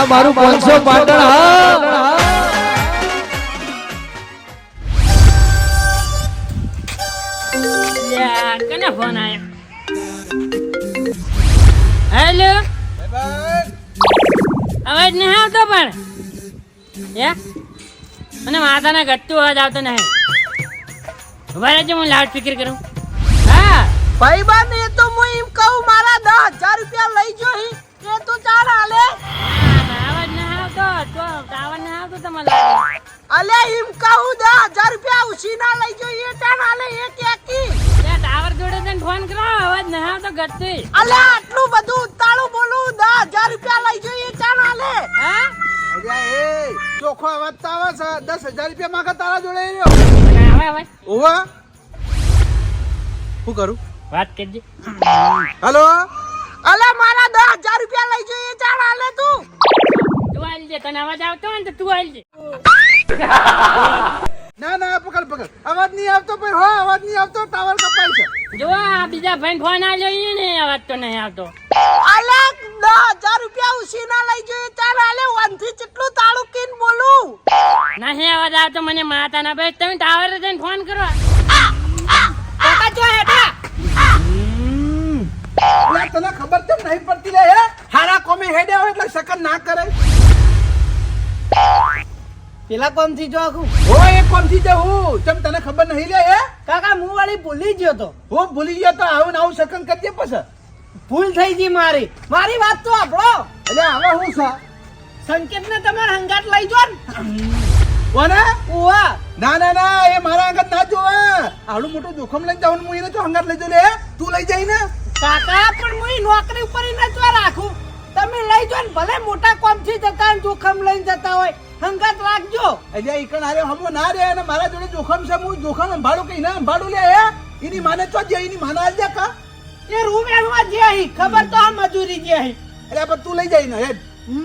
આ મારું પાંચસો પાટણ હા. યાર કને ફોન આયો? હેલો? અવાજ નહીં આવતો પણ. હે? અને માતાના ગત્તું અવાજ આવતો નહીં. ઊભા રહેજો હું લાઉડ સ્પીકર કરું. હા. ભાઈબંધ એ તો હું એમ કહું મારા દસ હજાર રૂપિયા લઈ જો એ તો ચાલ હાલે. તો. અલે એમ કહું દસ હજાર રૂપિયા ઉછીના લઈ જો એ ટાણ અલે એ કેકી ત્યાં ટાવર જોડે જઈને ફોન કરો અવાજ નહીં આવતો ગત્તી અલે આટલું બધું ઉતાળું બોલું દે હજાર રૂપિયા લઈ જો એ ટાણ અલે. હે? અલ્યા એ ચોખ્ખો અવાજ તો આવે છે. દસ હજાર રૂપિયા માંગે તારા જોડે રહ્યો. આવે આવે ઓવા. શું કરું? વાત કરજે. હલો? અલે મારા દસ હજાર રૂપિયા લઈ જો એ ટાણ અલે તું. તું આલ જે તને અવાજ આવતો હોય ને તો તું આલ જે ના ના પકડ પકડ. અવાજ નહીં આવતો ભાઈ હો અવાજ નહીં આવતો ટાવર કપાય છે. જો આ બીજા ભાઈ ફોન આ લઈ ને અવાજ તો નહીં આવતો. અલગ દસ હજાર રૂપિયા ઉછીના લઈ જોઈએ ચાલ હાલે વનથી જેટલું તાળું કીન બોલું. નહીં અવાજ આવતો મને માતા ના ભાઈ તમે ટાવર જઈને ફોન કરો. કાકા જો હેઠા. તને ખબર કેમ નહીં પડતી લે હારા કોમી હેડે હોય એટલે શકન ના કરે. પેલા કોમથી જો આખું? હો એ કોમથી જવું ચમ તને ખબર નહીં લે હે? કાકા હું વાળી ભૂલી ગયો તો. હું ભૂલી ગયો તો આવું આવું શકન કરજે પછી. ભૂલ થઈ ગઈ મારી. મારી વાત તો આપણો એટલે હવે હું સા? સંકેત ને તમારે હંગાટ લઈ જો ને. ઓવા ના ના ના એ મારા આગળ ના જોવા. આવડું મોટું જોખમ લઈને જવાનું હું એને તો હંગાટ લઈ જો લે તું લઈ જઈ ને. કાકા પણ હું નોકરી ઉપર ન જો રાખું તમે લઈ જો ને ભલે મોટા કોમથી જતા ને જોખમ લઈને જતા હોય હંગાત રાખજો એટલે ઈકણ આરે હમો ના રે અને મારા જોડે જોખમ છે હું જોખમ સંભાળું કે ના સંભાળું લે હે એની માને તો જે એની માને આલ કા એ રૂમ એમાં જે હી ખબર તો આ મજૂરી જે હી એટલે પણ તું લઈ જાય ને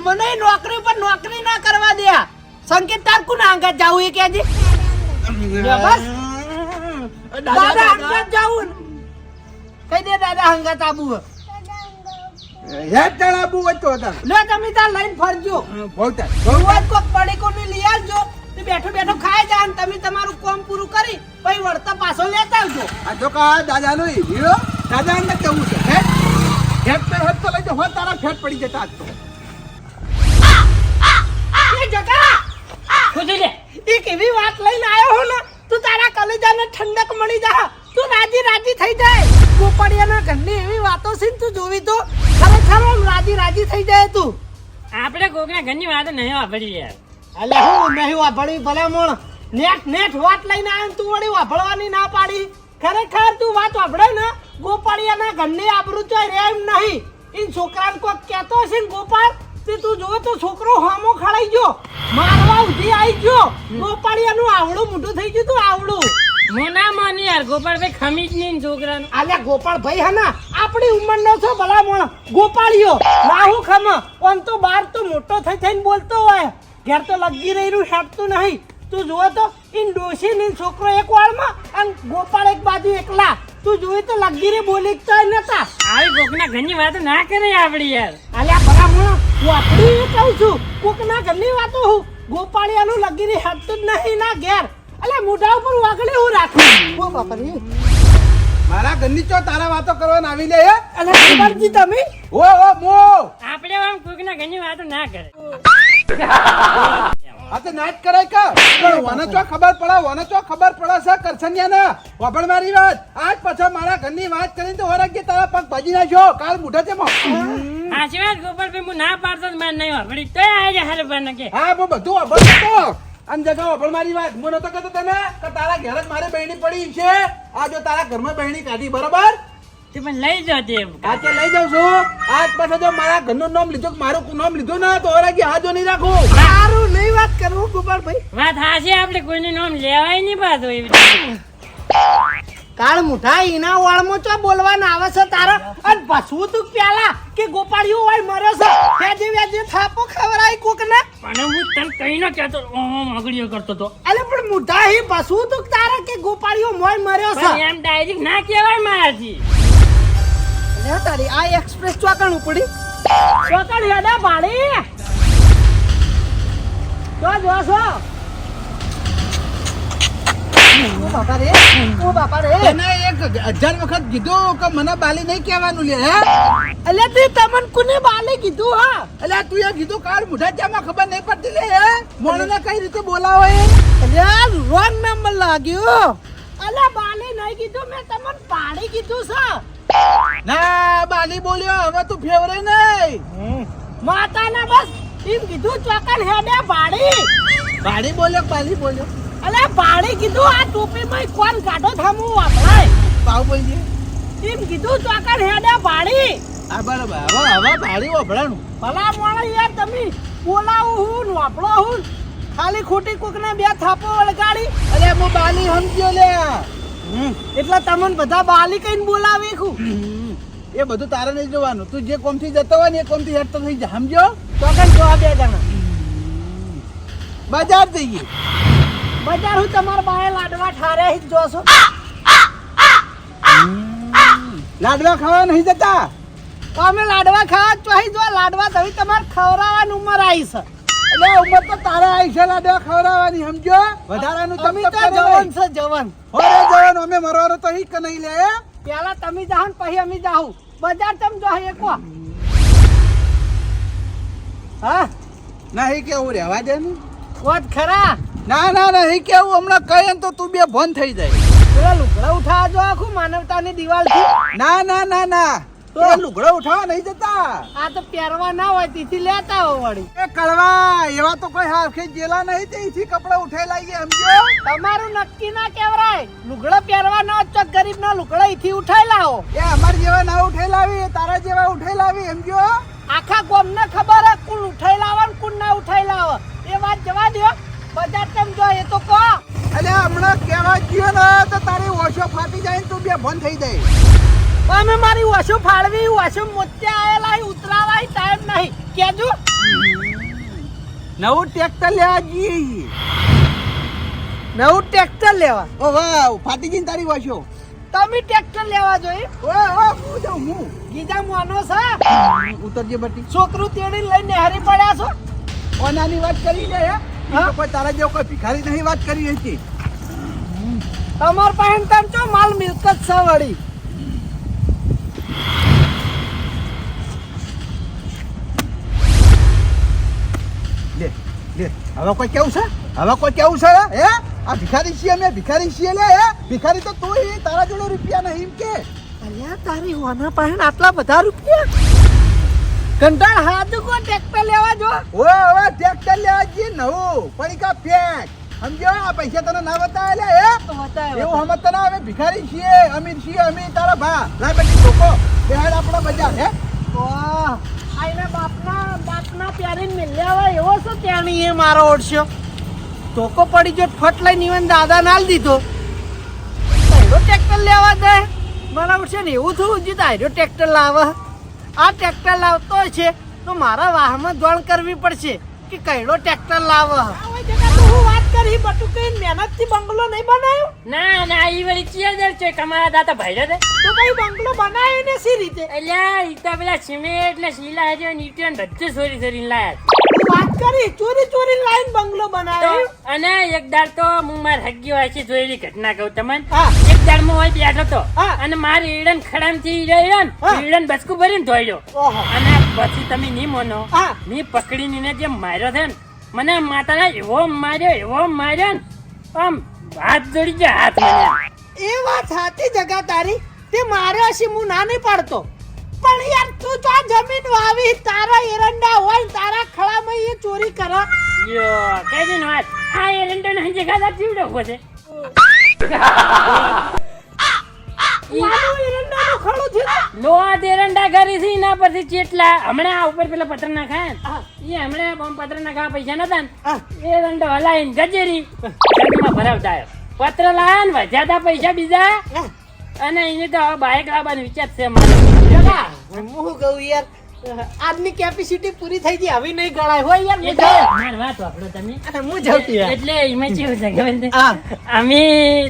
મને નોકરી ઉપર નોકરી ના કરવા દે સંકેત તાર કોના હંગાત જાવું એ કેજે બસ દાદા હંગાત જાવું ને કઈ દે દાદા હંગાત આબુ હે. હેડ તાણ આબુ વચ્ચો હતા લે તમે તાર લઈને ફરજો. ભોગતા રોજ કોક પડીકો ને લઈ આવજો. બેઠો બેઠો ખાઈ જા ને તમે તમારું કામ પૂરું કરી પછી વળતા પાછો લેતા આવજો. આ જો કા દાદાનો હીરો દાદા ને કેવું છે? હે હેડ પર તો લઈ જાઓ. હો તારા ફેટ પડી જતા આજ તો. એ લે. એક એવી વાત લઈને આવ્યો હો ને? તું તારા કલેજાને ઠંડક મળી જા. તું રાજી રાજી થઈ જાય. ગોપાળિયાના ઘરની એવી વાતો છે તું જોવી તો. ખરેખર આમ રાજી રાજી થઈ જાય તું. આપણે કોકના ઘરની વાતો નહીં વાપરી યાર. અલે હું નહીં વાપરવી ભલે મોણ. નેટ નેટ વાત લઈને આવ્યો તું વળી વાપરવાની ના પાડી. ખરેખર તું વાત વાપરે ને ગોપાળિયાના ઘરની આબરૂ તો રે એમ નહીં. ઇન છોકરાને કોક કહેતો હશે ને ગોપાળ તે તું જોવે તો છોકરો હામો ખડાઈ ગયો. મારવા ઉધી આવી ગયો. ગોપાળિયાનું આવડું મોટું થઈ ગયું તું આવડું. હું ના માની યાર ગોપાલભાઈ ખમી જ નહીં છોકરાનું. આલ્યા ગોપાળ ભાઈ હા ના આપણી ઉંમરનો છો ભલા મોણ ગોપાળિયો ના હું ખમ ઓમ તો બાર તો મોટો થઈ થઈને બોલતો હોય. ઘેર તો લગી રહ્યું હેપતું નહીં. તું જુએ તો ઇન ડોશી ને છોકરો એક વાળમાં અને ગોપાળ એક બાજુ એકલા. તું જોઈ તો લગી રે બોલી તો નતા આવી કોકના ઘરની વાતો ના કરે આપડી યાર. આલ્યા ભલા મોણ હું આપણી કહું છું કોકના ઘરની વાતો હું. ગોપાળિયાનું લગી રે હેપતું જ નહીં ના ઘેર. અલ્યા મોઢા ઉપર વાગડે હું રાખું. ઓ બાપા મારા ઘરની ચો તારા વાતો કરવાના આવી લે અલે અલ્યા તમે? ઓ ઓ મો. આપણે આમ કોકના ઘરની વાતો ના કરે. આ તો નાટ કરાય કા. પણ વને ચો ખબર પડે વને ચો ખબર પડે છે કરસનિયા ને વાપણ મારી વાત. આજ પછી મારા ઘરની વાત કરીને તો વરખ તારા પગ ભજી નાખ્યો. કાલ મુઢા તે મો. સાચી વાત ગોપાલભાઈ હું ના પાડતો જ મારે નહીં વાપરી. તો આજે હારે બને કે. હા હું બધું વાપરતો તો. આમ જગા વાપણ મારી વાત મને તો કહેતો તને કે તારા ઘેર જ મારે બહેણી પડી છે. આ જો તારા ઘરમાં બહેણી કાઢી બરોબર? તે પણ લઈ જાઓ હા તે લઈ જાઉં છું. આજ પછી જો મારા ઘરનું નામ લીધું મારું નામ લીધું ને તો વરખ હાજો નહીં રાખું. સારું નહીં વાત કરું ગોપાળ ભાઈ વાત હાચી આપણે કોઈનું નામ લેવાય નહીં પાછું એવી રીતે. કાળ મુઠા ઈના વાળમાં ચો બોલવાના આવે છે તારા? અને પછું તું પેલા કે ગોપાળિયો હોય મરે છે? વેજે વેજે થાપો ખવરાય કોકને? પણ હું તને કઈ ન કહેતો ઓમ અગડીઓ કરતો તો. અલે પણ મુઠા હી પછું તું તારા કે ગોપાળિયો મોય મર્યો છે? એમ ડાયરેક્ટ ના કહેવાય મારાથી. લે તારી આ એક્સપ્રેસ ચોકણ ઉપડી? ચોકણ હેડા ભાડી તો જો ઓ બાપા રે તું બાપા રે. એને એક હજાર વખત કીધું કે મને બાલી નહીં કહેવાનું લે હે? અલ્યા તે તમન કોને બાલી કીધું હા? એટલે તું એ કીધું કાળ મુઢા જામાં ખબર નહીં પડતી લે હે? મોણને કઈ રીતે બોલાવો? એ અલ્યા રોંગ નંબર લાગ્યો. અલ્યા બાલી નહીં કીધું મેં તમન પાડી કીધું છે. ના બાલી બોલ્યો હવે તું ફેવરે નહીં. માતાના બસ એમ કીધું ચોકન હેડે ભાડી. ભાડી બોલ્યો બાલી બોલ્યો? અલ્યા પાણી કીધું આ ટોપી માં કોણ કાઢો? થમું વાપરાય. પાવ બોલજે એમ કીધું ચોકન હેડે પાણી. આ બરાબર હવે હવે પાણી વભરાણું ભલા મોણા યાર તમે બોલાવું હું વાપરો હું. ખાલી ખોટી કોકને બે થાપો વળગાડી. અરે હું બાલી સમજ્યો લે. એટલે તમને બધા બાલી કઈને બોલાવી ખું એ બધું તારે નહીં જોવાનું. તું જે કોમથી જતો હોય ને એ કોમથી હેડતો થઈ સમજો કઈ જોવા બે જણા. બજાર જઈએ. બજાર હું તમારા બાએ લાડવા ઠારે જ જોશો લાડવા ખાવા નહીં જતા? અમે લાડવા ખાવા ચોહી જો લાડવા તમે તમારે ખવડાવવાની ઉંમર આવી છે. એટલે ઉંમર તો તારે આવી છે લાડવા ખવરાવાની સમજો વધારાનું તમે તો જવાન છે જવાન. હોરે જવાન અમે મરવાનો તો હિક નહીં લે પેલા તમે જાઓ ને પછી અમે જાઉં બજાર તમે જો એકો હા? નહીં કેવું રહેવા દે ને. વાત ખરા. ના ના નહીં કેવું? હમણાં કહે તો તું બે ભન થઈ જાય. પેલા લુગડા ઉઠાવા જો આખું માનવતાની દિવાલથી ના ના ના ના. તો? લુગડા ઉઠાવા નહીં જતા. આ તો પહેરવા ના હોય તેથી લેતા હો વળી. એ કળવા એવા તો કોઈ હારખે જેલા નહીં તે અહીંથી કપડા ઉઠાઈ લાવીએ સમજો તમારું નક્કી ના કેવરાય લુગડા પહેરવા ના હોય તો ગરીબ ના લુગડા અહીંથી ઉઠાઈ લાવો. એ અમાર જેવા ના ઉઠાઈ લાવી તારા જેવા ઉઠાઈ લાવી સમજો આખા ગામને ખબર હે કુલ ઉઠાઈ લાવે કુણ ના ઉઠાઈ લાવે. એ વાત જવા દો બજાર કેમ જો એ તો કહો. અલે હમણાં કેવા ગયો ને તો તારી ઓછો ફાટી જાય ને તું બે બંધ થઈ જાય. અમે મારી વાસો ફાળવી વાસો મોતે આયેલા ઉતરાવા ટાઈમ નહીં. કેજો. નવું ટ્રેક્ટર લેવા જઈએ નવું ટ્રેક્ટર લેવા. ઓ વાવ ફાટી ગઈ ને તારી વાશો તમે ટ્રેક્ટર લેવા જોઈએ ઓય ઓ હું જાઉં હું. ગીજા મોનો છે. ઉતરજે બટી. છોકરું તેડી લઈને હારી પડ્યા છો? ઓનાની વાત કરી લે કોઈ તારા જેવો કોઈ ભિખારી નહીં વાત કરી હતી? તમાર પાસે તમ ચો માલ મિલકત છે વળી? લે લે હવે કોઈ કેવું છે? હવે કોઈ કેવું છે? હે? આ ભિખારી છીએ અમે ભિખારી છીએ લે હે? ભિખારી તો તું તારા જોડે રૂપિયા નહીં કે. અલ્યા તારી હોના પાસે આટલા બધા રૂપિયા? કંટાળ હાથ કો ટ્રેક્ટર લેવા જો. ઓ હવે ટ્રેક્ટર લેવા જઈએ નવું. પડીકા ફેંક સમજો આ પૈસા તને ના બતાવે લે બતાય એવું હમત તને હવે ભિખારી છીએ અમીર છીએ અમીર તારા ભા. લાય બેટી ધોકો બેહાડ આપણા બજાર હે? વાહ આઈના બાપના બાપના પ્યારી મિલ્યા હોય એવો શું ત્યાંની એ મારો ઓળશ્યો ધોકો પડી જો ફટ લઈ નિવન દાદા નાલ દીધો. તાયરો ટ્રેક્ટર લેવા દે. મારા ઓળશે ને એવું થયું જે તાયરો ટ્રેક્ટર લાવે. આ ટ્રેક્ટર લાવતો છે તો મારા વાહમાં જોણ કરવી પડશે કે કયડો ટ્રેક્ટર લાવે? હું વાત કરી બટુ કઈ મહેનતથી બંગલો નહીં બનાવ્યો? ના ના ઈ વળી ચિયાદર છે કમારા દાતા ભાઈ દે તો બંગલો બનાવ્યો ને સી રીતે? અલ્યા ઈ તો પેલા સિમેન્ટ ને શીલા હજો નીટન બધું સોરી સોરી લાયા વાત કરી ચોરી ચોરી લાઈન બંગલો બનાવ્યો અને એક દાડ તો હું માર હગી વાંચી જોયેલી ઘટના કહું તમને. એક દાડ હું હોય બેઠો તો. અને મારી ઈડન ખડામથી ઈડન. ઈડન બસકું ભરીને ધોયો અને પછી તમે નહીં મોનો હા. મેં પકડીને જે માર્યો છે ને મને માતાના એવો માર્યો એવો માર્યો ને આમ હાથ જોડી જાય હાથ મને એ વાત સાચી જગા તારી. તે માર્યો હશે હું ના નહીં પાડતો. પણ યાર તું તો જમીન વાવી તારા એરંડા હોય તારા ખળામાં એ ચોરી કરે. યો કઈ દિન વાત. આ એરંડા ને હંજે ખાધા જીવડો ઊભો છે? લોહા કરી એના પરથી ચેટલા હમણાં ઉપર પેલા પત્ર નાખા હા. એ હમણાં બમ પત્ર નાખા પૈસા નતા ને. હા. એરંડો હલાઈને ગજેરી. ભરાવતા આવ્યો પત્ર લાયા ને વધ્યા પૈસા બીજા. અને એને તો હવે બાઇક લાવવાનો વિચાર છે મારો. હું શું કહું યાર? આજની કેપેસિટી પૂરી થઈ ગઈ હવે નહીં ગણાય. હોય યાર હું. મારી વાત વાપરો તમે. અરે, હું છું એટલે એમાં કેવું છે ખબર અમે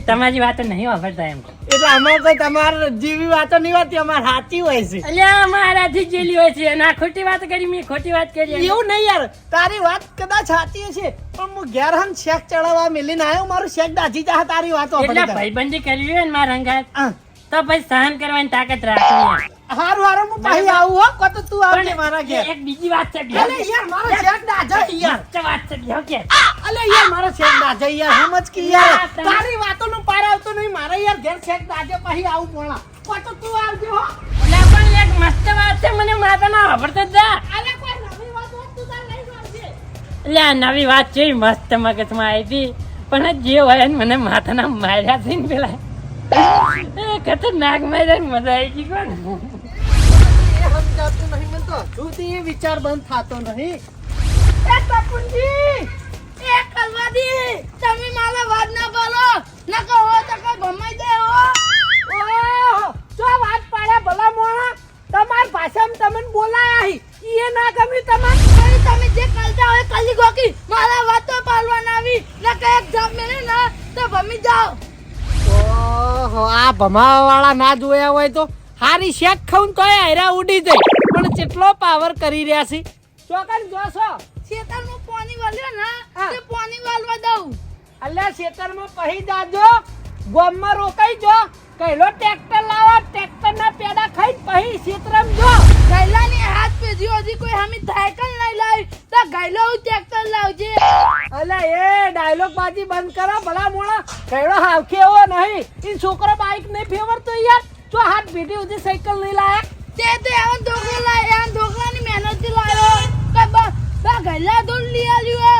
તમારી વાતો નહીં વાપરતા એમ. એટલે અમારે તો તમારે જેવી વાતો નહીં હોતી અમારે સાચી હોય છે. એટલે મારાથી જેલી હોય છે. અને આ ખોટી વાત કરી મેં ખોટી વાત કરી. એવું નહીં યાર. તારી વાત કદાચ સાચી છે પણ હું ઘેર હમ શેક ચડાવવા મિલીને આવ્યો મારું શેક દાજી જા તારી વાતો એટલે ભાઈબંધી કરવી હોય ને મારા અંગાત તો પછી સહન કરવાની તાકાત રાખવી. હારું હારું હું પાહી આવું હો. કો તો તું આવજે મારા ઘેર. એક બીજી વાત છે અલે યાર મારો શેક જઈ યાર. કે વાત છે બેહો કે. અલે યાર મારો શેક જઈ યાર સમજ કે યાર. તારી વાતો નું પાર આવતો નહીં મારે યાર ઘેર શેક દાજે પાહી આવું પોણા કો તો તું આવજે હો. એટલે પણ એક મસ્ત વાત છે મને માતાના વાપરતો જ જા. અલે કોઈ નવી વાત હોત તું તાર લઈ આવજે એટલે નવી વાત છે મસ્ત મગજમાં આવી હતી. પણ જે હોય ને મને માથાના માર્યા છે ને પેલા ખતરનાક માર્યા મજા આવી ગઈ કોણ? સમજાતું નહીં મને તો વિચાર બંધ થતો નહીં. એ તપુનજી એ કલવાદી તમે મારા વાત ના બોલો. ન કહો તો કઈ ભમાઈ દે હો. ઓહો જો વાત પાડ્યા ભલા મોણા તમાર ભાષામાં તમને બોલાયા હી. એ ના ગમી તમાર. તમે જે કરતા હોય કલી ગોકી મારા વાતો પાલવાના આવી. ને કે એક જામ મેલે ના તો ભમી જાઓ. ઓહો આ ભમાવા વાળા ના જોયા હોય તો હારી શેક ખાઉં તો આયરા ઉડી જાય. પણ કેટલો પાવર કરી રહ્યા છે? ચોકન જોશો. શેતળમાં પાણી વાલ્યો ને. તે પાણી વાલવા દઉં. અલ્યા ખેતરમાં પહી જાજો ગોમમાં રોકાઈ જો. કહેલો ટ્રેક્ટર લાવો ટ્રેક્ટર ના પેડા ખાઈ પહી ખેતરમાં જો. ગૈલાની હાથ પેજી હજી કોઈ હમી સાયકલ નહીં લાવી. તો હું ટ્રેક્ટર લાવજે. અલ્યા એ ડાયલોગ બાજી બંધ કરો ભલા મોણા. કહેલો હાવખે એવો નહીં. ઈ છોકરો બાઈક નહીં ફેવરતો યાર. જો હાથ ભીટી સુધી સાયકલ નહીં લાયા? તે તો એવા ઢોકળો લાય એવા ઢોકળાની મહેનતથી લાવ્યો કે બ બા ગૈલા દોડ લઈ આવ્યો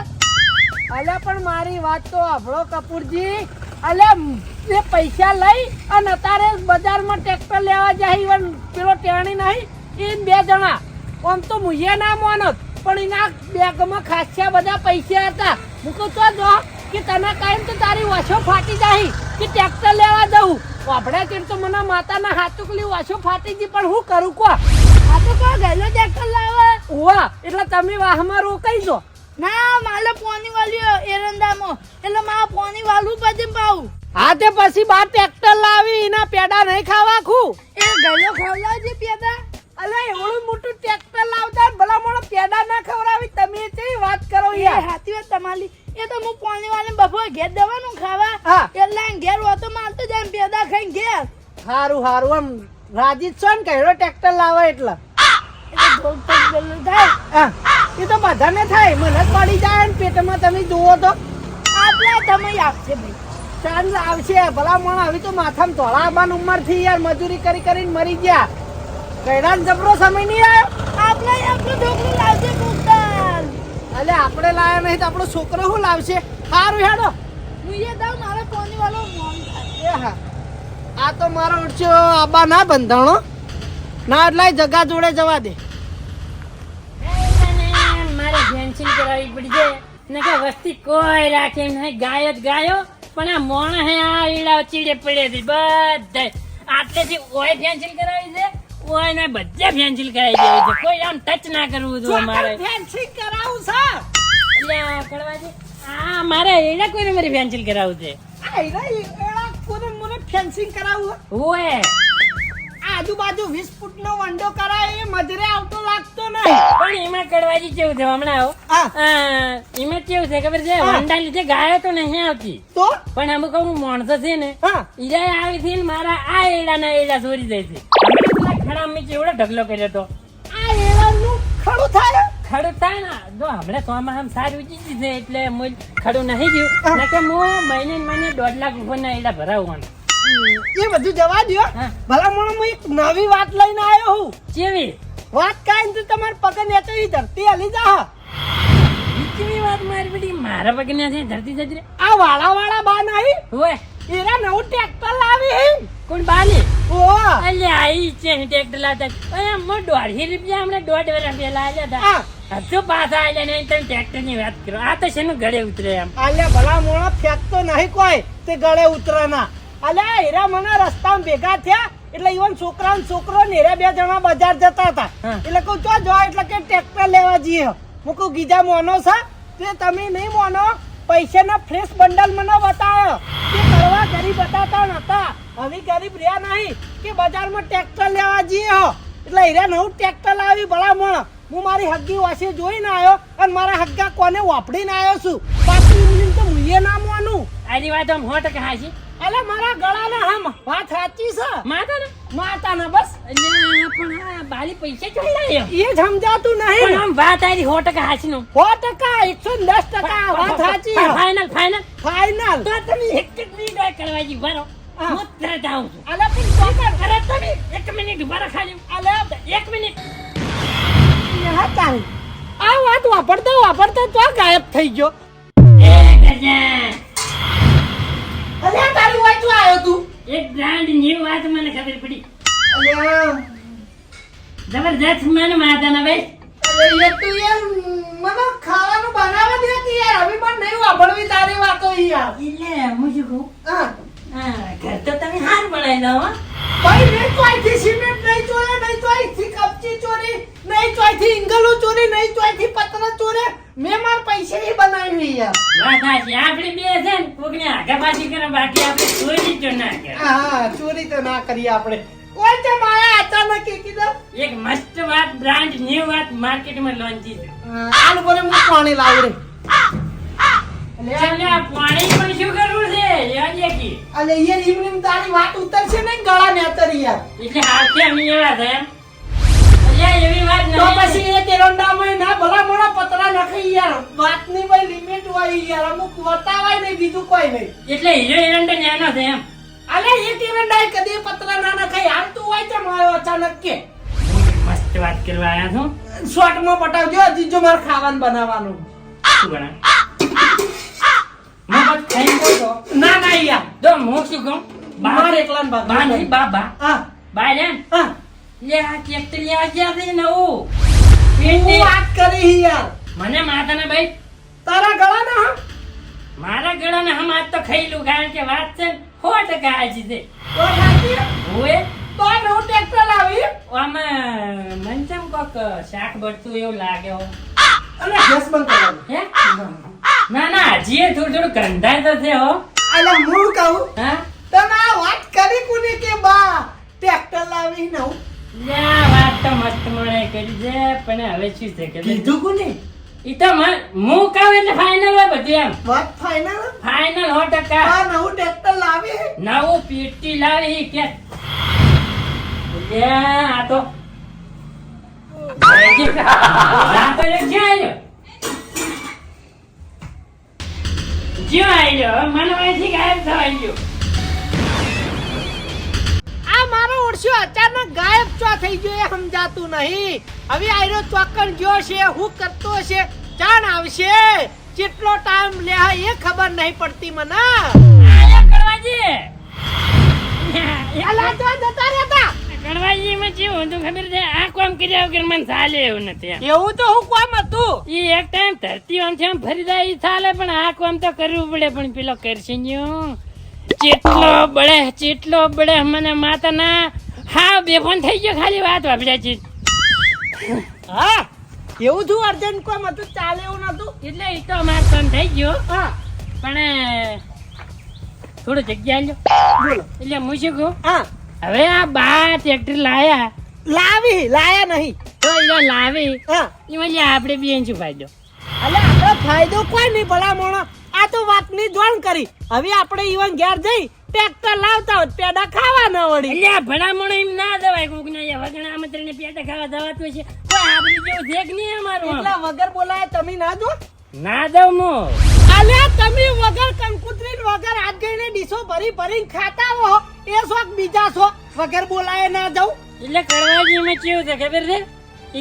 અલ્યા પણ મારી વાત તો આપણો કપૂરજી. અલ્યા એ પૈસા લઈ અને અત્યારે બજારમાં ટ્રેક્ટર લેવા જાય ઈવન પેલો ટેણી નહીં એ બે જણા. આમ તો મુજે ના માનત પણ એના બેગમાં ખાસ્યા બધા પૈસા હતા. મૂકું તો જો કે તને કાયમ તો તારી વાછો ફાટી જાય કે ટ્રેક્ટર લેવા જવું. વાપડ્યા તેમ તો મને માતાના હાથુકલી વાછો ફાટી ગઈ પણ હું કરું કો આ તો કો ગયેલો ટ્રેક્ટર લાવે? ઓવા એટલે તમે વાહમાં રોકાઈ જો ના માલે પોની વાલ્યો એરંડામાં. એટલે મા પોની વાલું પછી પાઉ હા તે પછી બા ટ્રેક્ટર લાવી એના પેડા નહીં ખાવા ખું એ ગૈલો ખવડાવજે પેડા. અલે એવડું મોટું ટ્રેક્ટર લાવતા ભલા મોણો પેડા ના ખવડાવી તમે તે વાત કરો યાર. હાથી વાત તમારી. એ તો હું પાણી વાળી બપોરે ઘેર દેવાનું ખાવા. હા. એટલે ઘેર હોતો મારતો જાય પેદા ખાઈને ઘેર. હારું હારું. આમ રાજી છો ને કહેરો ટ્રેક્ટર લાવે એટલે. થાય. એ તો બધાને થાય. મને જ પડી જાય ને પેટમાં. તમે જુઓ તો. આટલા તમે આપશે ભાઈ. ચાંદ આવશે. ભલા મણ આવી તો માથામાં ધોળા બાન ઉંમરથી યાર. મજૂરી કરી કરીને મરી ગયા. કૈડા જબરો સમય નહીં આવ્યો? આપણે આપણું ઢોકળું લાવશે અલે આપણે લાયા નહીં તો આપણો છોકરો શું લાવશે? સારું હેડો. હું એ દઉં મારે પોની વાળો એ હા. આ તો મારો ઉડશો આબા ના બંધાણો. ના એટલે જગા જોડે જવા દે. મારે ફેન્સિંગ કરાવવી પડી છે ને કે વસ્તી કોઈ રાખે નહીં. ગાય જ ગાયો પણ આ મોણ હે આ ઈડા ચીડે પડે છે બધા આટલેથી ઓય ફેન્સિંગ કરાવી છે ને બધે ફેન્સિલ કરાવી દેવી છે. કોઈ આમ ટચ ના કરવું હતું અમારે. ફેન્સિલ કરાવું છે. એટલે કરવા દે આ મારે એડા કોઈને મારી ફેન્સિલ કરાવું છે? આ એડા એડા કોને મને ફેન્સિંગ કરાવું ઓય આજુબાજુ વીસ ફૂટ નો વંડો કરાય એ મજરે આવતો લાગતો નહીં. પણ એમાં કડવાજી કેવું છે હમણાં આવો? હા. એમાં કેવું છે ખબર છે? વંડા લીધે ગાયો તો નહીં આવતી. તો? પણ અમુક અમુક માણસો છે ને ઈજા ઈરાય આવી થી ને મારા આ એડા ના એડા ચોરી જાય છે. હમણાં પેલા ખડા મેં એવડો ઢગલો કર્યો તો. આ એવાનું ખડું થાય? ખડું થાય ને. જો હમણાં આમ સારી ઉચી છે એટલે મુજ ખડું નહીં ગયું. નકે હું મહિને મહિને દોઢ લાખ રૂપિયાના એડા ભરાવવાનું. એ બધું જવા દ્યો. ભલા મને હું એક નવી વાત લઈને આવ્યો હું. કેવી? વાત કાઈ તો તમારા પગન એ તો એ ધરતી હલી જા કેવી વાત મારી બેટી મારા પગને છે ધરતી જજરે. આ વાળા વાળા બા નહીં ઓય. એરા નવું ટ્રેક્ટર લાવી હે. કોણ બાલી ઓ અલે આઈ છે ટેક્ટર લાતા અરે મો દોઢી રૂપિયા હમણે દોઢ વર્ષ પહેલા આલ્યા હતા. હજુ પાછા આલ્યા નહીં તમે ટ્રેક્ટરની વાત કરો. આ તો શેનું ગળે ઉતરે એમ? આલ્યા ભલા મોણા ફેંકતો નહીં કોઈ. તે ગળે ઉતરે ના અલ્યા હીરા મને રસ્તામાં ભેગા થયા. એટલે ઈવન છોકરા છોકરો ને હીરા બે જણા બજાર જતા હતા. એટલે કહું જો જો એટલે કે ટ્રેક્ટર લેવા જઈએ. હું કહું ગીજા મોનો છે. તે તમે નહીં મોનો. પૈસાના ફ્રેશ બંડલ મને બતાવ્યો કે કરવા ગરીબ બતાતા નતા. હવે ગરીબ રહ્યા નહીં કે બજારમાં ટ્રેક્ટર લેવા જઈએ હો. એટલે હીરા નવું ટ્રેક્ટર લાવી ભલામણ. હું મારી હગ્ગી વાસી જોઈને આવ્યો અને મારા હગ્ગા કોને વાપરીને આવ્યો છું? પાછું તો મુએ ના માનું. આની વાત આમ સો ટકા હાચી અલે મારા ગળાના હમ વાત સાચી છે. માતા ને માતાના બસ. પણ આ બાલી પૈસા ચોરી લાવ્યો એ સમજાતું સમજાતું પણ આમ વાત સો ટકા હાચી નો સો ટકા એકસો ને દસ ટકા વાત સાચી. ફાઇનલ ફાઇનલ ફાઈનલ તો તમે એક જ મિનિટ કરવા જી બરો હા. તરત આવું છું. અલે પણ ચોકર કરે તમે. એક મિનિટ ઊભા ખાલી. અલે. એક મિનિટ. હા આ વાત વાપરતા વાપરતા તો ગાયબ થઈ ગયો. એ ગજા અલે તારું વાત તો આવ્યો તું? એક બ્રાન્ડ ન્યુ વાત મને ખબર પડી. અલે. જબરજસ્ત મને માતાના ભાઈ. અલે તું યાર મને ખાવાનું બનાવવા દે કે યાર. હવે પણ નહીં વાપરવી તારી વાતો યાર. એટલે હું શું કહું? હા હા. ઘર તો તમે હાર બનાવી દો ભાઈ નહીં ચોઈથી સિમેન્ટ નહીં ચોરે નહીં ચોઈથી કપચી ચોરી નહીં ચોઈથી ઇંગલો ચોરી નહીં ચોઈથી પત્ર ચોરે. મેં માર પૈસે ની બનાવી યાર વાત છે આપણે બે છે ને કોકને આઘાબાજી કરે બાકી આપણે ચોરી તો ના કરે. હા ચોરી તો ના કરીએ આપણે. કોઈ છે મારા અચાનક કીધો. એક મસ્ત વાત બ્રાન્ડ ન્યુ વાત માર્કેટમાં લોન્ચથી છે આનું બોલે હું પાણી લાવું રે. લે પાણી પણ શું કરવું કી. અલે તારી વાત ઉતરશે ને ગળા ને અતર યાર એટલે હાથે અમે એવા વાત તો પછી એ તેરંડામાં ના ભલા પતરા નખાઈ યાર વાતની ભાઈ લિમિટ હોય યાર અમુક વતાવાય નહીં બીજું કોઈ નહીં. એટલે હીરો એરંડો ન્યાનો છે એમ. અલે એ તેરંડાય કદી પતરા ના નખાઈ હાલ તું હોય છે મારો અચાનક કે. મસ્ત વાત કરવા આવ્યા છું. શોર્ટમાં પટાવજો હજી જો મારે ખાવાનું બનાવવાનું. શું બના બસ ખાઈ ગયો તો. ના ના યાર તો હું શું કહું? મારે એકલાને ભાગ બા નહીં બા બા હા. બા રે હા. લે આ ટ્રેક્ટર લેવા ગયા છે નવું હું પેન્ડી. વાત કરી યાર. મને માતાના ભાઈ તારા ગળાના હા? મારા ગળાને હમ આજ તો ખાઈલું કારણ કે વાત છે ખોટ સો ટકા હાચી છે. હોએ તો નવું ટ્રેક્ટર લાવી આમાં મન ચમ કોક શાક બળતું એવું લાગે હો? અને ગેસ બંધ કરવાનું. હે. ના ના હજી એ થોડું થોડું ગંધાય તો છે હો. અલે હું કહું. હા? તમે આ વાત કરી કોની કે બા? ટ્રેક્ટર લાવી નવ લે વાત તો મસ્ત મને કરી છે પણ હવે શું છે કે કીધું કોને? ઈ તો મન- હું કહું એટલે ફાઇનલ હોય બધું એમ. વાત ફાઈનલ ફાઇનલ હો ટકા. હા નવું ટ્રેક્ટર લાવી નવું પીટી લાવી કે. લે આ તો. આ તો ક્યાં આવ્યો? જ્યો આવ્યો મને અહીંથી ગાયબ થવા ગયો. આ મારો ઓળશ્યો અચાનક ગાયબ ચો થઈ ગયો એ સમજાતું નહીં. હવે આયરો ચોકન ગયો છે હું કરતો છે જાણ આવશે. કેટલો ટાઈમ લે એ ખબર નહીં પડતી મને. આયા કડવાજી અલા તો જતા રહેતા. ખબર છે? આ કામ કર્યા વગર મને ચાલે એવું નથી એવું તો હું કોમ હતું? એક ટાઈમ ધરતી આમ છે ફરી જાય ચાલે પણ આ કામ તો કરવું પડે પણ પેલો કરશે. ચેટલો બળે ચેટલો બળે મને માતાના હા બેફોન થઈ ગયો ખાલી વાત વાપર્યા છે હા એવું તું અર્જન કોમ હતું ચાલે એવું નતું એટલે એ તો અમારે કામ થઈ ગયો. હા. પણ થોડું જગ્યા લ્યો બોલો. એટલે હું શું કહું? હા. હવે આ બા ટ્રેક્ટર લાયા. લાવી લાયા નહીં. તો લાવી. હા. એમાં આપણે બેન શું ફાયદો અલે આપણો ફાયદો કોઈ નહીં ભલા મોણો આ તો વાતની જોણ કરી. હવે આપણે ઈવન ઘેર જઈ ટ્રેક્ટર લાવતા હોત પેડા ખાવા ન વળી. એટલે ભલામણો એમ ના દવાય કોક ના. વગણા આમંત્રણે પેડા ખાવા દવાતું છે. કોઈ આપણી જેવું છે કે નહીં અમારું? એટલા વગર બોલાય તમે ના જો ના દઉં મો. અલ્યા તમે વગર કંકુતરી વગર હાથ ગઈને ડીશો ભરી ભરીને ખાતા હો. એ શોખ બીજા શોખ. વગર બોલાય ના જાઉં. એટલે કડવાજી મેં કેવું છે ખબર છે?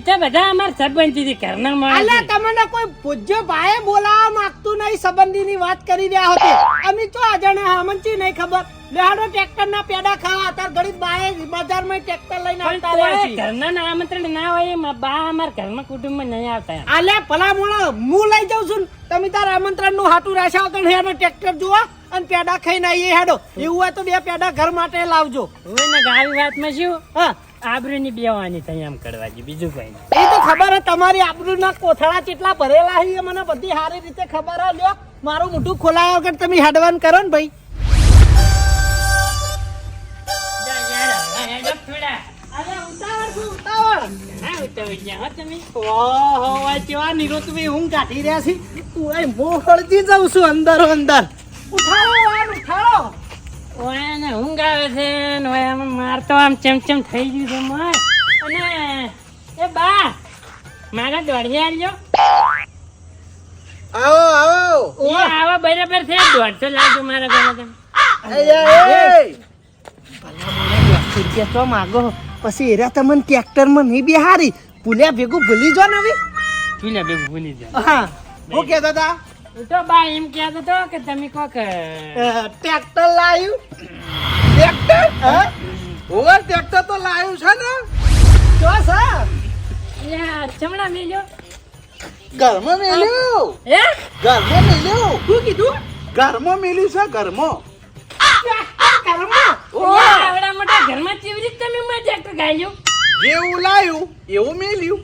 તો બધા અમાર સંબંધી ઘરના માણસ. અલ્યા તમને કોઈ પૂજ્ય ભાઈ બોલાવા માંગતું નહીં સંબંધીની વાત કરી રહ્યા હોતે. અમે તો અજાણે હમંચી નહીં ખબર? લેહાડો ટ્રેક્ટર ના પેડા ખાવા અત્યારે ગરીબ બાએ બજારમાં ટ્રેક્ટર લઈને આવતા તોય છીએ. ઘરના ના આમંત્રણ ના હોય બા અમાર ઘરમાં કુટુંબમાં નહીં આવતા. અલ્યા ભલા મોણો હું લઈ જાઉં છું તમે તાર આમંત્રણનું હાટું રાશા વગર હેડો ટ્રેક્ટર જોવા અને પેડા ખાઈને આવીએ હેડો. એવું હોય તો બે પેડા ઘર માટે લાવજો. ગાવી વાતમાં શું? હા. આબરૂની બેવાની થઈ એમ કરવાજી બીજું કઈ નહીં. એ તો ખબર હે તમારી આબરૂના કોથળા કેટલા ભરેલા છે એ મને બધી સારી રીતે ખબર હે. લ્યો મારું મોઢું ખોલાયા વગર તમે હેડવાન કરો ને ભાઈ. જા હા, કાઢી રહ્યા છીએ તું અહીં જાઉં છું અંદર અંદર. ઉઠાડો ઉઠાડો ઓય ને ઊંઘ આવે છે ને ઓય આમ મારતો આમ ચમચમ થઈ ગયું છે મોય. અને એ બા મારા દોઢિયા આલજો આવો આવો. ઓ આવા બરાબર છે દોઢસો લાવજો મારા ઘરે તમે. રૂપિયા તો માગો પછી એરા તમને ટ્રેક્ટરમાં નહીં બિહારી. પુલ્યા ભેગું ભૂલી જો ને હવે. ચૂલ્યા ભેગું ભૂલી જાય હા. હું કહેતા હતા તો બા એમ કહેતો હતો કે તમે કોક કે ટ્રેક્ટર લાવ્યું ટ્રેક્ટર? હા? ઓવર ટ્રેક્ટર તો લાવ્યું છે ને? જો સર યાર ચમડા મેલ્યો. ઘરમાં મેલ્યું? હે? ઘરમાં મેલ્યું? શું કીધું? ઘરમાં મેલ્યું છે ઘરમાં. ઘરમાં યાર, આવડા મોટા ઘરમાં કેવી રીતે તમે મજાક ગાયું જેવું લાવ્યું એવું મેલ્યું.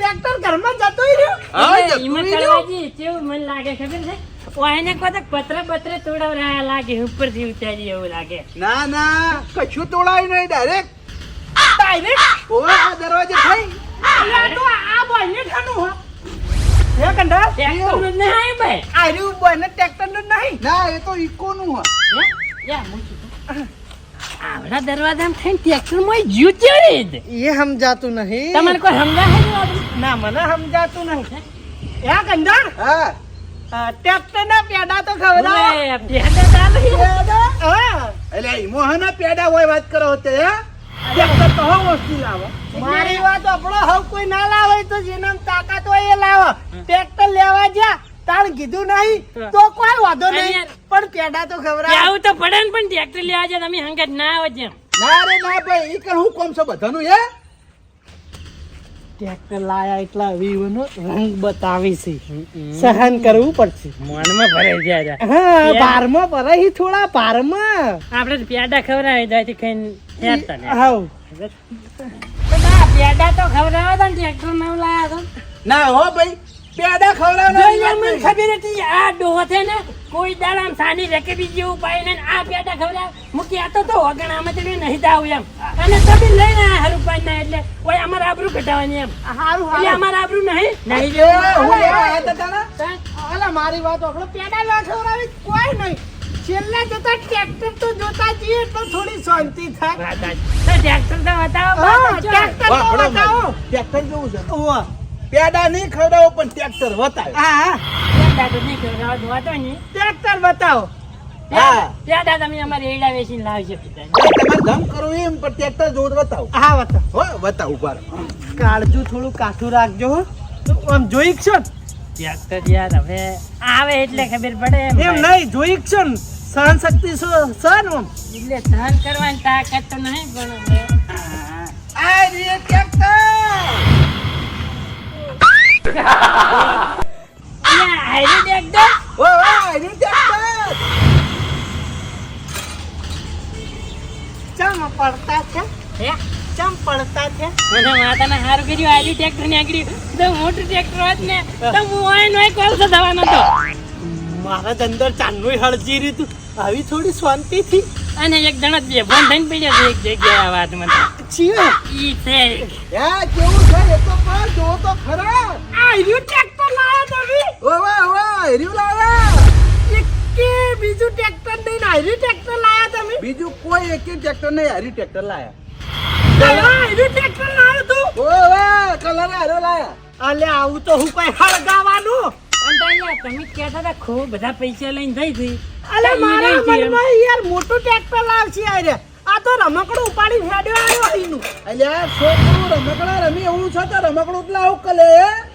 ટ્રેક્ટર ઘરમાં જતો રહ્યો? કેવું મને લાગે ખબર છે? ઓયને કોતક પત્ર પત્ર તોડાવરાયા લાગે ઉપરથી ઉતારી એવું લાગે. ના ના કશું તોડાયું નહીં ડાયરેક્ટ ડાયરેક્ટ ઓવે આ દરવાજે થઈ આ તો આ બોયને ઠાનું હો. હે કંડા ટ્રેક્ટરનું જ નહીં ભાઈ. આ રહ્યું બોયને ટ્રેક્ટરનું નહીં? ના એ તો ઇકો નું હ? આવડા દરવાજામાં થઈને ટ્રેક્ટરમાં જ્યુ ચડી. એ સમજાતું નહીં. તમારે કોઈ સમજાય છે ના મને સમજાતું નહીં. એ કંડા હા. ટ્રેક્ટર ના પેડા તો ખવડાવો. પેડા હા. એટલે મોહન પેડા હોય વાત કરો તે હે? ટ્રેક્ટર તો હો વસ્તુ લાવો. મારી વાત આપણો હવ કોઈ ના લાવે તો જેના તાકાત હોય એ લાવો. ટ્રેક્ટર લેવા જ્યાં તાણ કીધું નહીં તો કોઈ વાંધો નહીં. પણ પેડા તો ખવડાવો. આવું તો પડે ને પણ ટ્રેક્ટર લેવા જાય તમે હંગે ના આવો જેમ ના રે ના ભાઈ ઈ કર હું કોમ છો બધાનું હે? ટ્રેક્ટર લાયા એટલા વીવનો રંગ બતાવી છે. સહન કરવું પડશે. મનમાં ભરાઈ જાય હા બારમાં ભરાઈ થોડા બારમાં. આપણે પેડા ખવડાવી જાય ખાઈને હેરતા ને. હાવ તો બા, પેડા તો ખવડાવો તો ટ્રેક્ટર નવ લાયા તો. ના હો ભાઈ પેડા લે, મને ખબર હતી આ ડોહો છે ને કોઈ દાડા આમ સાની રેકે જેવું ઉપાય ને આ પેટા ખવડા મૂકી આતો તો વગણ આમાં તો નહીં દાવ એમ. અને તમે લઈને આ હરુ પાઈ ના એટલે ઓય અમાર આબરૂ ઘટાવાની એમ. હારું એટલે હારું અમાર આબરૂ નહીં. નહીં જો હું આયા તા અલા મારી વાત આપણો પેડા ના ખવડાવી કોઈ નહીં. છેલ્લા જતા ટ્રેક્ટર તો જોતા જઈએ તો થોડી શાંતિ થાય. ટ્રેક્ટર તો બતાવો. ટ્રેક્ટર તો બતાવો. ટ્રેક્ટર જેવું છે. પેડા નહીં ખવડાવો પણ ટ્રેક્ટર બતાવો હા હા. પેડા તો નહીં ખવડાવો તો નહીં. ટ્રેક્ટર બતાવો હા. પેડા તમે અમારે એડા વેચીને લાવજો. તમારે ધમ કરવું એમ પણ ટ્રેક્ટર જોડ બતાવો હા બતાવો હો બતાવું ઉપર. કાળજું થોડું કાઠું રાખજો હો. આમ જોઈ છો ને? ટ્રેક્ટર યાર હવે આવે એટલે ખબર પડે એમ એમ નહીં જોઈ છો ને? સહન શક્તિ શું સહન એટલે સહન કરવાની તાકાત તો નહીં પણ આ રે ટ્રેક્ટર અહીંયા હારી ટ્રેક્ટર ઓ ઓ આ રે ટ્રેક્ટર ચમ પડતા છે? હે? ચમ પડતા છે? મને માતાને હારું કર્યું આલી ટ્રેક્ટર નીકળ્યું તો મોટું ટ્રેક્ટર હોત ને તો હું ઓય નોય કોલ થવાનો તો મારા અંદર ચાંદનું હળજી રીતું આવી થોડી શાંતિથી. અને એક જણા બે ફોન થઈને પડ્યો છે એક જગ્યાએ આ વાત મને. છીએ ઈ છે. યા કેવું છે એ તો પર જો તો ખરા. આ રહ્યું ટ્રેક્ટર લાયા તમે ઓ વાહ વાહ હેર્યું લાવ્યા. એક કે બીજું ટ્રેક્ટર નહીં ના રહ્યું ટ્રેક્ટર લાયા તમે? બીજું કોઈ એક ટ્રેક્ટર નહીં હારી ટ્રેક્ટર લાયા આ રહ્યું ટ્રેક્ટર લાવ્યો તું? ઓ વાહ કલર હારો લાયા અલે આવું તો હું કઈ હળગાવાનું? તમે કહેતા હતા ખૂબ બધા પૈસા લઈને થઈ ગઈ અલે મારા. મનમાં યાર મોટું ટ્રેક્ટર લાવશે યાર આ તો રમકડું ઉપાડી ફેડ્યો આવ્યો અહીંનું. અલ્યા છોકરું રમકડા રમી એવું છે તો રમકડું એટલે લાવું કલે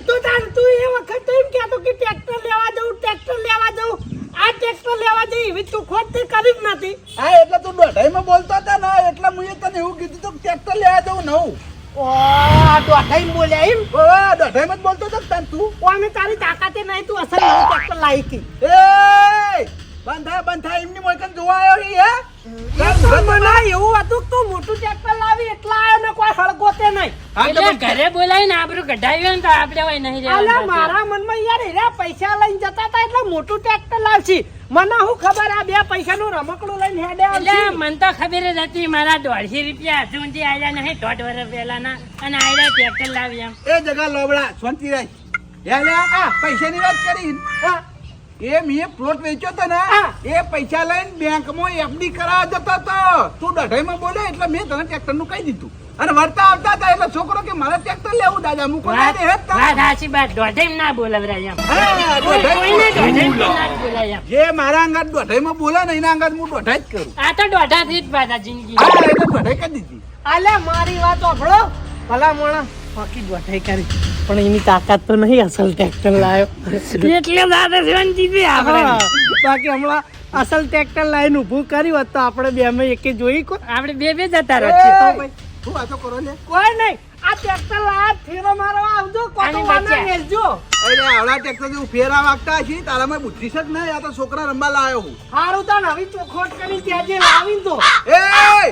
તું તાર તું એ વખત તો એમ કહેતો કે ટ્રેક્ટર લેવા જવું ટ્રેક્ટર લેવા જવું આ ટ્રેક્ટર લેવા જઈ એવી તું ખોટ તે કરી જ નથી. હા એટલે તું દોઢાઈમાં બોલતો હતા ને એટલે મુએ તને એવું કીધું તું કે ટ્રેક્ટર લેવા જવું નવું. દોઢાઈ બોલ્યા એમ? દોઢાઈમાં જ બોલતો તો ને તાન તું? કોને તારી તાકાતે નહીં તું અસલ નવું ટ્રેક્ટર લાવી હતી એ બંધ બંધ એમની મોકન જોવા આવ્યો હે તો મને એવું હતું કે તું મોટું ટ્રેક્ટર લાવી એટલા આવ્યો ને કોઈ હળગોતે નહીં. હા, એટલે ઘરે બોલાવીને આબરૂ કઢાવ્યું ને આપણે હોય નહીં અલા મારા મનમાં યાર એરા પૈસા લઈને જતા હતા એટલે મોટું ટ્રેક્ટર લાવશી. મને હું ખબર આ બે પૈસાનું રમકડું મને તો ખબર જ હતી મારા દોઢસો રૂપિયા હજુ સુધી આવ્યા નહીં દોઢ વર્ષ પહેલાના અને આવ્યા ટ્રેક્ટર લાવી એમ એ જગા લોબડા શાંતિ રાખ. પૈસાની વાત કરી હા, એ મેં પ્લોટ વેચ્યો તો ને એ પૈસા લઈને બેંકમાં એફડી કરાવવા જતો હતો તું દઢાઈમાં બોલે એટલે મેં તને ટ્રેક્ટરનું કહી દીધું. અને વર્તા આવતા હતા એટલે છોકરો કે મારે ટ્રેક્ટર લેવું દાદા મૂકો ના વાત દે હેત વાત સાચી વાત દોઢેમ ના બોલાવરાય એમ. હા, કોઈ- કોઈને દોઢાઈ. દોઢેમ ના જ મારા અંગાત દોઢાઈમાં બોલે ને એના અંગાત હું દોઢા જ કરું. આ તો દોઢાથી જ પાછા જિંદગી. હા એટલે દોઢાઈ કરી દીધી. અલ્યા મારી વાત સાંભળો. ભલા મોણા બાકી વઢાઈ કરી. પણ એની તાકાત તો નહીં અસલ ટ્રેક્ટર લાવ્યો એટલે દાદા આપણે. બાકી હમણાં અસલ ટ્રેક્ટર લાવીને ઊભું કર્યું હોત તો આપણે બે અમે એકે જોઈ કો આપણે બે બે જતા રહ્યા રહે શું વાતો કરો ને. કોઈ નહીં. આ ટ્રેક્ટર લાયા ફેરો મારવા આવજો આની વાના વેચજો અરે આવડા ટ્રેક્ટર જેવું ફેરા વાગતા છે તારામાં બુદ્ધિ છે જ આ તો છોકરા રંબા લાવ્યો હું. હારું તો નવી ચોખવટ કરી ત્યાં જે લાવી તો. એ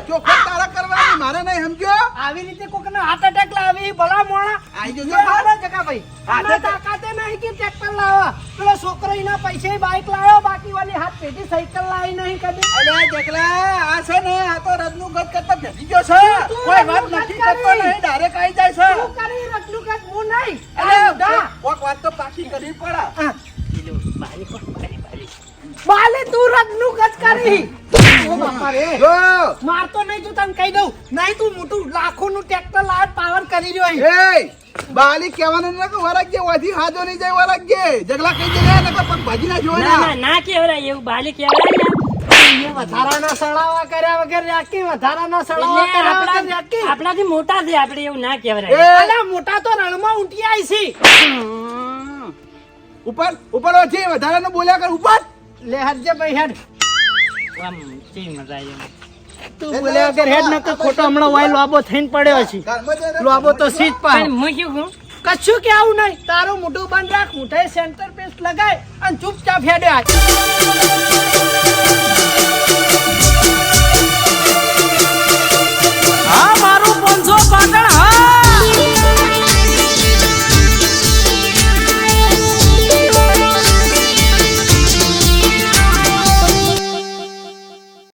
ચોખવટ તારા કરવાની મારે નહીં સમજ્યો? આવી રીતે કોકને હાર્ટ એટેક લાવી ભલા મોણા. આઈ જજો. એ હાલે ભાઈ હાર્ટ તાકાતે નહીં કે ટ્રેક્ટર લાવવા પેલો છોકરો એના પૈસે બાઈક લાવ્યો બાકી વાલી હાથ પેટી સાયકલ લાવી નહીં કદી. અરે જગલા આ છે ને આ તો રજનું ગત કરતા ભેગી ગયો છે. કોઈ વાત નથી કરતો નહીં ડાયરેક્ટ આવી જાય છે. તું કરી રટલું કે હું નહીં. અરે કોક વાત તો પાકી કરવી પડે. બાલી બાલે તું રટલું કચ કરી ઓ બાપા રે. જો. મારતો નહીં તું તને કહી દઉં. નહીં તું મોટું લાખોનું ટ્રેક્ટર લાવ પાવર કરી રહ્યો. એ બાલી કહેવાનું ના કે વરાગ્ય વાથી હાજો નહીં જાય વરાગ્ય જગલા કહી દે ને પગ ભાજી ના ના જોવાના ના ના કેવરા એવું બાલી કેવરાય ને એ વધારાના સળાવા કર્યા વગર રાખી વધારાના સળાવા કર્યા વગર આપણા રાખી આપણાથી મોટા છે આપણે એવું ના કહેવાય. અલા મોટા તો રણમાં ઉઠી આઈ છે. ઉપર ઉપર ઓછી વધારાનું બોલ્યા કર ઉપર. લે હટજે ભાઈ હેડ આમ કેવી મજા આવી તું બોલ્યા વગર હેડ ન તો ખોટો હમણાં વાય લોબો થઈને પડ્યો છે. લોબો તો સીજ પા પણ હું શું કહું? કશું કે આવું નહીં. તારું મોઢું બંધ રાખ મુઠાઈ સેન્ટર પેસ્ટ લગાય અને ચૂપચાપ હેડે આય